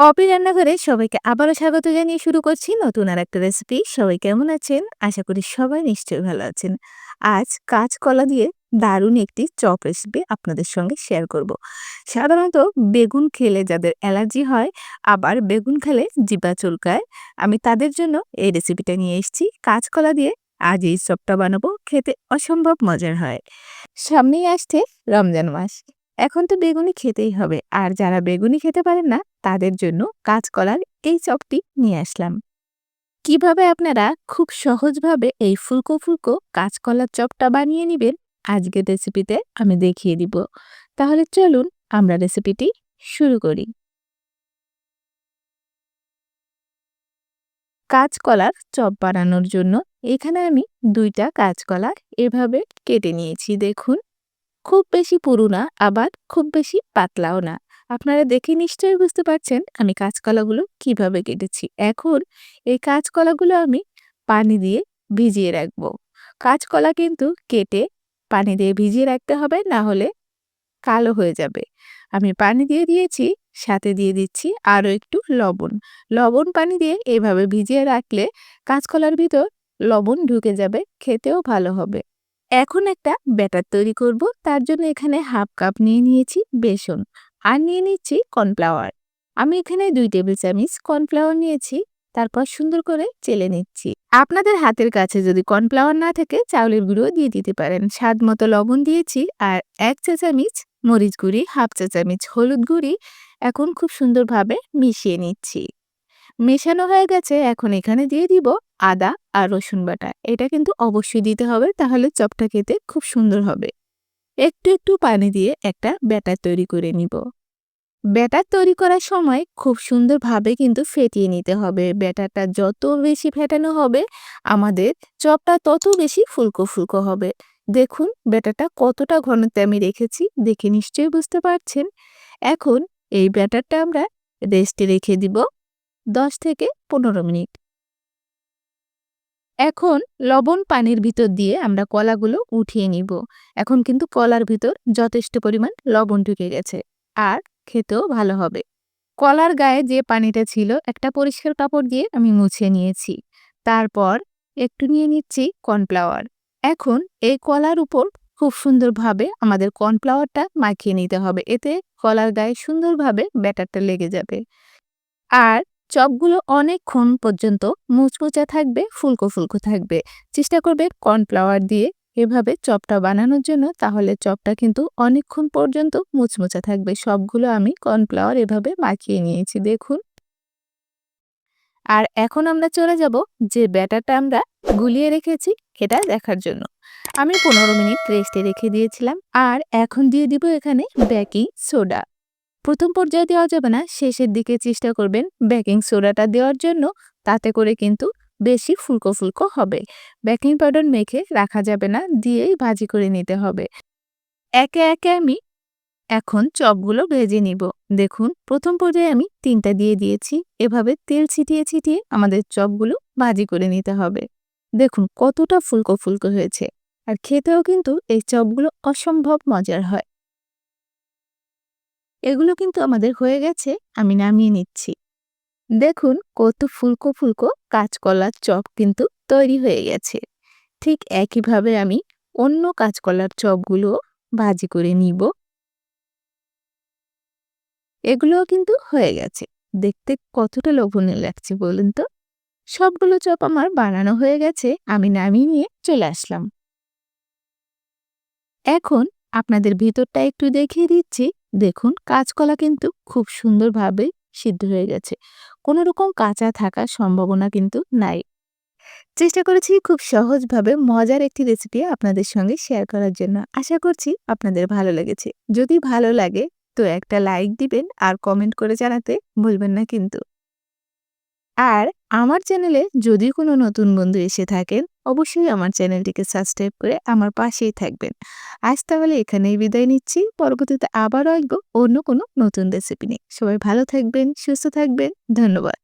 অপি রান্নাঘরে সবাইকে আবারও স্বাগত জানিয়ে শুরু করছি নতুন আর একটা রেসিপি সবাই কেমন আছেন? আশা করি সবাই নিশ্চয়ই ভালো আছেন। আজ কাঁচকলা দিয়ে দারুণ একটি চপ রেসিপি আপনাদের সঙ্গে শেয়ার করব। সাধারণত বেগুন খেলে যাদের অ্যালার্জি হয়, আবার বেগুন খেলে জিবা চুলকায়, আমি তাদের জন্য এই রেসিপিটা নিয়ে এসেছি। কাঁচকলা দিয়ে আজ এই চপটা বানাবো, খেতে অসম্ভব মজার হয়। সামনেই আসছে রমজান মাস। এখন তো বেগুনি খেতেই হবে। আর যারা বেগুনি খেতে পারেন না তাদের জন্য কাঁচকলার এই চপটি নিয়ে আসলাম। কীভাবে আপনারা খুব সহজভাবে এই ফুলকো ফুলকো কাঁচকলার চপটা বানিয়ে নেবেন, আজকের রেসিপিতে আমি দেখিয়ে দিব। তাহলে চলুন আমরা রেসিপিটি শুরু করি। কাঁচকলার চপ বানানোর জন্য এখানে আমি দুইটা কাঁচকলা এভাবে কেটে নিয়েছি, দেখুন। খুব বেশি পুরু না, আবার খুব বেশি পাতলাও না। আপনারা দেখে নিশ্চয়ই বুঝতে পারছেন আমি কাঁচকলাগুলো কীভাবে কেটেছি। এখন এই কাঁচকলাগুলো আমি পানি দিয়ে ভিজিয়ে রাখব। কাঁচকলা কিন্তু কেটে পানি দিয়ে ভিজিয়ে রাখতে হবে, না হলে কালো হয়ে যাবে। আমি পানি দিয়ে দিয়েছি, সাথে দিয়ে দিচ্ছি আরও একটু লবণ। লবণ পানি দিয়ে এভাবে ভিজিয়ে রাখলে কাঁচকলার ভিতর লবণ ঢুকে যাবে, খেতেও ভালো হবে। এখন একটা ব্যাটার তৈরি করব, তার জন্য এখানে হাফ কাপ নিয়ে নিয়েছি বেসন। আর নিয়ে নিচ্ছি কর্নফ্লাওয়ার। আমি এখানে দুই টেবিল চামচ কর্নফ্লাওয়ার নিয়েছি, তারপর সুন্দর করে চেলে নিচ্ছি। আপনাদের হাতের কাছে যদি কর্নফ্লাওয়ার না থাকে, চাউলের গুঁড়ো দিয়ে দিতে পারেন। স্বাদ মতো লবণ দিয়েছি আর এক চা চামচ মরিচ গুঁড়ি, হাফ চা চামচ হলুদ গুঁড়ি এখন খুব সুন্দরভাবে মিশিয়ে নিচ্ছি। মেশানো হয়ে গেছে, এখন এখানে দিয়ে দিব আদা আর রসুন বাটা। এটা কিন্তু অবশ্যই দিতে হবে, তাহলে চপটা খেতে খুব সুন্দর হবে। একটু একটু পানি দিয়ে একটা ব্যাটার তৈরি করে নিব। ব্যাটার তৈরি করার সময় খুব সুন্দরভাবে কিন্তু ফেটিয়ে নিতে হবে। ব্যাটারটা যত বেশি ফেটানো হবে, আমাদের চপটা তত বেশি ফুলকো ফুলকো হবে। দেখুন, ব্যাটারটা কতটা ঘনত্বে আমি রেখেছি, দেখে নিশ্চয়ই বুঝতে পারছেন। এখন এই ব্যাটারটা আমরা রেস্টে রেখে দিব দশ থেকে পনেরো মিনিট। এখন লবণ পানির ভিতর দিয়ে আমরা কলাগুলো উঠিয়ে নিব। এখন কিন্তু কলার ভিতর যথেষ্ট পরিমাণ লবণ ঢুকে গেছে আর খেতেও ভালো হবে। কলার গায়ে যে পানিটা ছিল একটা পরিষ্কার কাপড় দিয়ে আমি মুছে নিয়েছি। তারপর একটু নিয়ে নিচ্ছি কর্নফ্লাওয়ার। এখন এই কলার উপর খুব সুন্দরভাবে আমাদের কর্নফ্লাওয়ারটা মাখিয়ে নিতে হবে। এতে কলার গায়ে সুন্দরভাবে ব্যাটারটা লেগে যাবে। আর চপগুলো অনেকক্ষণ পর্যন্ত মুচমুচা থাকবে, ফুলকো ফুলকো থাকবে। চেষ্টা করবে কর্নফ্লাওয়ার দিয়ে এভাবে চপটা বানানোর জন্য, তাহলে চপটা কিন্তু অনেকক্ষণ পর্যন্ত মুচমুচা থাকবে। সবগুলো আমি কর্নফ্লাওয়ার এভাবে মাখিয়ে নিয়েছি, দেখুন। আর এখন আমরা চলে যাব যে ব্যাটারটা আমরা গুলিয়ে রেখেছি এটা দেখার জন্য। আমি পনেরো মিনিট রেস্টে রেখে দিয়েছিলাম, আর এখন দিয়ে দিব এখানে বেকিং সোডা। প্রথম পর্যায়ে দেওয়া যাবে না, শেষের দিকে চেষ্টা করবেন বেকিং সোডাটা দেওয়ার জন্য, তাতে করে কিন্তু বেশি ফুলকো ফুলকো হবে। বেকিং পাউডার মেখে রাখা যাবে না দিয়েই ভাজি করে নিতে হবে। একে একে আমি এখন চপগুলো ভেজে নিব। দেখুন, প্রথম পর্যায়ে আমি তিনটা দিয়ে দিয়েছি। এভাবে তেল ছিটিয়ে ছিটিয়ে আমাদের চপগুলো ভাজি করে নিতে হবে। দেখুন কতটা ফুলকো ফুলকো হয়েছে। আর খেতেও কিন্তু এই চপগুলো অসম্ভব মজার হয়। এগুলো কিন্তু আমাদের হয়ে গেছে, আমি নামিয়ে নিচ্ছি। দেখুন কত ফুলকো ফুলকো কাঁচকলার চপ কিন্তু তৈরি হয়ে গেছে। ঠিক একইভাবে আমি অন্য কাঁচকলার চপগুলো ভাজি করে নিব। এগুলোও কিন্তু হয়ে গেছে। দেখতে কতটা লোভনীয় লাগছে বলুন তো? সবগুলো চপ আমার বানানো হয়ে গেছে, আমি নামিয়ে নিয়ে চলে আসলাম। এখন আপনাদের ভিতরটা একটু দেখিয়ে দিচ্ছি। দেখুন, কাঁচকলা কিন্তু খুব সুন্দরভাবে সিদ্ধ হয়ে গেছে। কোনো রকম কাঁচা থাকার সম্ভাবনা কিন্তু নাই। চেষ্টা করেছি খুব সহজভাবে মজার একটি রেসিপি আপনাদের সঙ্গে শেয়ার করার জন্য। আশা করছি আপনাদের ভালো লেগেছে। যদি ভালো লাগে, তো একটা লাইক দিবেন আর কমেন্ট করে জানাতে ভুলবেন না কিন্তু। আর আমার চ্যানেলে যদি কোনো নতুন বন্ধু এসে থাকেন অবশ্যই আমার চ্যানেলটিকে সাবস্ক্রাইব করে আমার পাশেই থাকবেন। আজ তাহলে এখানেই বিদায় নিচ্ছি। পরবর্তীতে আবারও আসব অন্য কোনো নতুন রেসিপি নিয়ে। সবাই ভালো থাকবেন, সুস্থ থাকবেন। ধন্যবাদ।